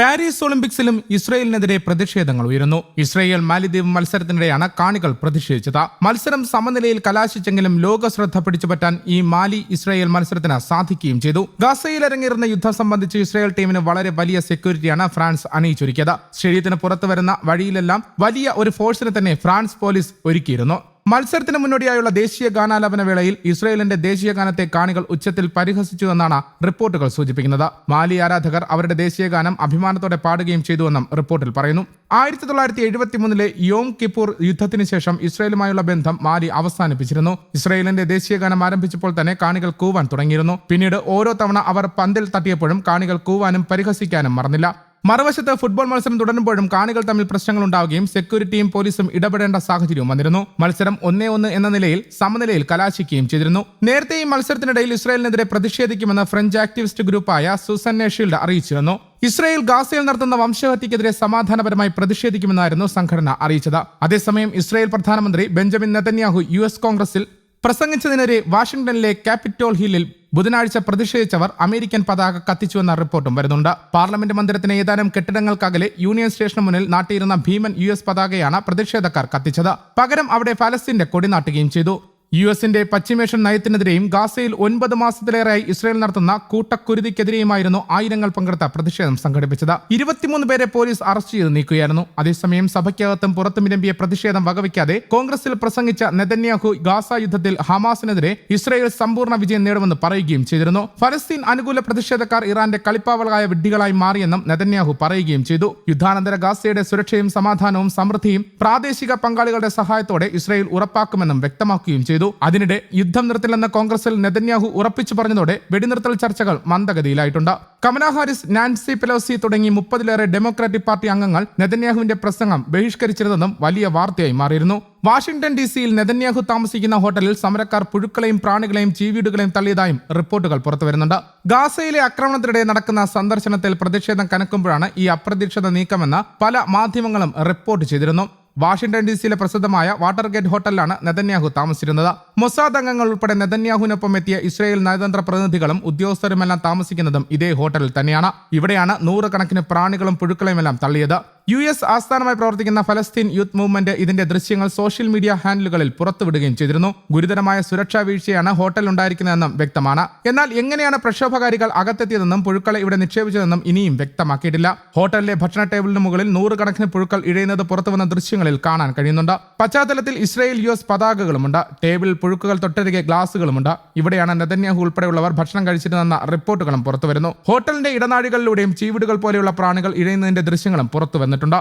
Paris ഒളിമ്പിക്സിലും ഇസ്രയേലിനെതിരെ പ്രതിഷേധങ്ങൾ ഉയരുന്നു. Israel മാലിദ്വീപ് മത്സരത്തിനിടെയാണ് കാണികൾ പ്രതിഷേധിച്ചത്. മത്സരം സമനിലയിൽ കലാശിച്ചെങ്കിലും ലോക ശ്രദ്ധ പിടിച്ചുപറ്റാൻ ഈ മാലി ഇസ്രയേൽ മത്സരത്തിന് സാധിക്കുകയും ചെയ്തു. ഗാസയിൽ ഇറങ്ങിയിരുന്ന യുദ്ധം സംബന്ധിച്ച് ഇസ്രയേൽ ടീമിന് വളരെ വലിയ സെക്യൂരിറ്റിയാണ് ഫ്രാൻസ് അണിയിച്ചൊരുക്കിയത്. സ്റ്റേഡിയത്തിന് പുറത്തു വരുന്ന വഴിയിലെല്ലാം വലിയ ഒരു ഫോഴ്സിനെ തന്നെ ഫ്രാൻസ് പോലീസ് ഒരുക്കിയിരുന്നു. മത്സരത്തിന് മുന്നോടിയായുള്ള ദേശീയ ഗാനാലാപന വേളയിൽ ഇസ്രയേലിന്റെ ദേശീയ ഗാനത്തെ കാണികൾ ഉച്ചത്തിൽ പരിഹസിച്ചുവെന്നാണ് റിപ്പോർട്ടുകൾ സൂചിപ്പിക്കുന്നത്. മാലി ആരാധകർ അവരുടെ ദേശീയ ഗാനം അഭിമാനത്തോടെ പാടുകയും ചെയ്തുവെന്നും റിപ്പോർട്ടിൽ പറയുന്നു. ആയിരത്തി തൊള്ളായിരത്തി എഴുപത്തി മൂന്നിലെ യോം കിപ്പൂർ യുദ്ധത്തിന് ശേഷം ഇസ്രയേലുമായുള്ള ബന്ധം മാലി അവസാനിപ്പിച്ചിരുന്നു. ഇസ്രയേലിന്റെ ദേശീയ ഗാനം ആരംഭിച്ചപ്പോൾ തന്നെ കാണികൾ കൂവാൻ തുടങ്ങിയിരുന്നു. പിന്നീട് ഓരോ തവണ അവർ പന്തിൽ തട്ടിയപ്പോഴും കാണികൾ കൂവാനും പരിഹസിക്കാനും മറന്നില്ല. മറുവശത്ത് ഫുട്ബോൾ മത്സരം തുടരുമ്പോഴും കാണികൾ തമ്മിൽ പ്രശ്നങ്ങൾ ഉണ്ടാവുകയും സെക്യൂരിറ്റിയും പോലീസും ഇടപെടേണ്ട സാഹചര്യവും വന്നിരുന്നു. മത്സരം ഒന്നേ ഒന്ന് എന്ന നിലയിൽ സമനിലയിൽ കലാശിക്കുകയും ചെയ്തിരുന്നു. നേരത്തെ ഈ മത്സരത്തിനിടയിൽ ഇസ്രായേലിനെതിരെ പ്രതിഷേധിക്കുമെന്ന് ഫ്രഞ്ച് ആക്ടിവിസ്റ്റ് ഗ്രൂപ്പായ സുസന്നെ ഷീൽഡ് അറിയിച്ചിരുന്നു. ഇസ്രായേൽ ഗാസയിൽ നടത്തുന്ന വംശഹത്യക്കെതിരെ സമാധാനപരമായി പ്രതിഷേധിക്കുമെന്നായിരുന്നു സംഘടന അറിയിച്ചത്. അതേസമയം ഇസ്രായേൽ പ്രധാനമന്ത്രി ബെഞ്ചമിൻ നെതന്യാഹു യു കോൺഗ്രസിൽ പ്രസംഗിച്ചതിനെതിരെ വാഷിംഗ്ടണിലെ ക്യാപിറ്റോൾ ഹില്ലിൽ ബുധനാഴ്ച പ്രതിഷേധിച്ചവർ അമേരിക്കൻ പതാക കത്തിച്ചുവെന്ന റിപ്പോർട്ടും വരുന്നുണ്ട്. പാർലമെന്റ് മന്ദിരത്തിന് ഏതാനും കെട്ടിടങ്ങൾക്കകലെ യൂണിയൻ സ്റ്റേഷന് മുന്നിൽ നാട്ടിയിരുന്ന ഭീമൻ യു പതാകയാണ് പ്രതിഷേധക്കാർ കത്തിച്ചത്. പകരം അവിടെ ഫലസ്തീന്റെ കൊടി നാട്ടുകയും ചെയ്തു. യു എസിന്റെ പശ്ചിമേഷ്യൻ നയത്തിനെതിരെയും ഗാസയിൽ ഒൻപത് മാസത്തിലേറെയായി ഇസ്രായേൽ നടത്തുന്ന കൂട്ടക്കുരുതിക്കെതിരെയുമായിരുന്നു ആയിരങ്ങൾ പങ്കെടുത്ത പ്രതിഷേധം സംഘടിപ്പിച്ചത്. ഇരുപത്തിമൂന്ന് പേരെ പോലീസ് അറസ്റ്റ് ചെയ്ത് നീക്കുകയായിരുന്നു. അതേസമയം സഭയ്ക്കകത്തും പുറത്തും വിലമ്പിയ പ്രതിഷേധം വകവയ്ക്കാതെ കോൺഗ്രസിൽ പ്രസംഗിച്ച നെതന്യാഹു ഗാസ യുദ്ധത്തിൽ ഹമാസിനെതിരെ ഇസ്രായേൽ സമ്പൂർണ വിജയം നേടുമെന്ന് പറയുകയും ചെയ്തിരുന്നു. ഫലസ്തീൻ അനുകൂല പ്രതിഷേധക്കാർ ഇറാന്റെ കളിപ്പാവളായ വിഡ്ഢികളായി മാറിയെന്നും നെതന്യാഹു പറയുകയും ചെയ്തു. യുദ്ധാനന്തര ഗാസയുടെ സുരക്ഷയും സമാധാനവും സമൃദ്ധിയും പ്രാദേശിക പങ്കാളികളുടെ സഹായത്തോടെ ഇസ്രായേൽ ഉറപ്പാക്കുമെന്നും വ്യക്തമാക്കുകയും ചെയ്തു. അതിനിടെ യുദ്ധം നിർത്തില്ലെന്ന കോൺഗ്രസിൽ നെതന്യാഹു ഉറപ്പിച്ചു പറഞ്ഞതോടെ വെടിനിർത്തൽ ചർച്ചകൾ മന്ദഗതിയിലായിട്ടുണ്ട്. കമലാ ഹാരിസ് നാൻസി പെലോസി തുടങ്ങി മുപ്പതിലേറെ ഡെമോക്രാറ്റിക് പാർട്ടി അംഗങ്ങൾ നെതന്യാഹുവിന്റെ പ്രസംഗം ബഹിഷ്കരിച്ചിരുന്നതും വലിയ വാർത്തയായി മാറിയിരുന്നു. വാഷിംഗ്ടൺ ഡി സിയിൽ നെതന്യാഹു താമസിക്കുന്ന ഹോട്ടലിൽ സമരക്കാർ പുഴുക്കളെയും പ്രാണികളെയും ചീവീടുകളെയും തള്ളിയതായും റിപ്പോർട്ടുകൾ പുറത്തുവരുന്നുണ്ട്. ഗാസയിലെ ആക്രമണത്തിനിടെ നടക്കുന്ന സന്ദർശനത്തിൽ പ്രതിഷേധം കനക്കുമ്പോഴാണ് ഈ അപ്രതീക്ഷിത നീക്കമെന്ന് പല മാധ്യമങ്ങളും റിപ്പോർട്ട് ചെയ്തിരുന്നു. വാഷിംഗ്ടൺ ഡി സിയിലെ പ്രസിദ്ധമായ വാട്ടർഗേറ്റ് ഹോട്ടലിലാണ് നെതന്യാഹു താമസിച്ചിരുന്നത്. മൊസാദ് അംഗങ്ങൾ ഉൾപ്പെടെ നെതന്യാഹുവിനൊപ്പം എത്തിയ ഇസ്രായേൽ നയതന്ത്ര പ്രതിനിധികളും ഉദ്യോഗസ്ഥരുമെല്ലാം താമസിക്കുന്നതും ഇതേ ഹോട്ടലിൽ തന്നെയാണ്. ഇവിടെയാണ് നൂറുകണക്കിന് പ്രാണികളും പുഴുക്കളെയുമെല്ലാം തള്ളിയത്. യു എസ് ആസ്ഥാനമായി പ്രവർത്തിക്കുന്ന ഫലസ്തീൻ യൂത്ത് മൂവ്മെന്റ് ഇതിന്റെ ദൃശ്യങ്ങൾ സോഷ്യൽ മീഡിയ ഹാൻഡിലുകളിൽ പുറത്തുവിടുകയും ചെയ്തിരുന്നു. ഗുരുതരമായ സുരക്ഷാ വീഴ്ചയാണ് ഹോട്ടലിൽ ഉണ്ടായിരിക്കുന്നതെന്നും വ്യക്തമാണ്. എന്നാൽ എങ്ങനെയാണ് പ്രക്ഷോഭകാരികൾ അകത്തെത്തിയതെന്നും പുഴുക്കളെ ഇവിടെ നിക്ഷേപിച്ചതെന്നും ഇനിയും വ്യക്തമാക്കിയിട്ടില്ല. ഹോട്ടലിലെ ഭക്ഷണ ടേബിളിന് മുകളിൽ നൂറുകണക്കിന് പുഴുക്കൾ ഇഴയുന്നത് പുറത്തുവന്ന ദൃശ്യങ്ങളിൽ കാണാൻ കഴിയുന്നുണ്ട്. പശ്ചാത്തലത്തിൽ ഇസ്രായേൽ യു എസ് പതാകകളുമുണ്ട്. ടേബിൾ പുഴുക്കുകൾ തൊട്ടരികെ ഗ്ലാസുകളുമുണ്ട്. ഇവിടെയാണ് നെതന്യാഹു ഉൾപ്പെടെയുള്ളവർ ഭക്ഷണം കഴിച്ചിരുന്നെന്ന റിപ്പോർട്ടുകളും പുറത്തുവരുന്നു. ഹോട്ടലിന്റെ ഇടനാഴികളിലൂടെയും ചീവിടുകൾ പോലെയുള്ള പ്രാണികൾ ഇഴയുന്നതിന്റെ ദൃശ്യങ്ങളും പുറത്തു വന്നിട്ടുണ്ട്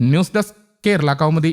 ന്യൂസ് ഡെസ്ക് കേരള കൗമുദി.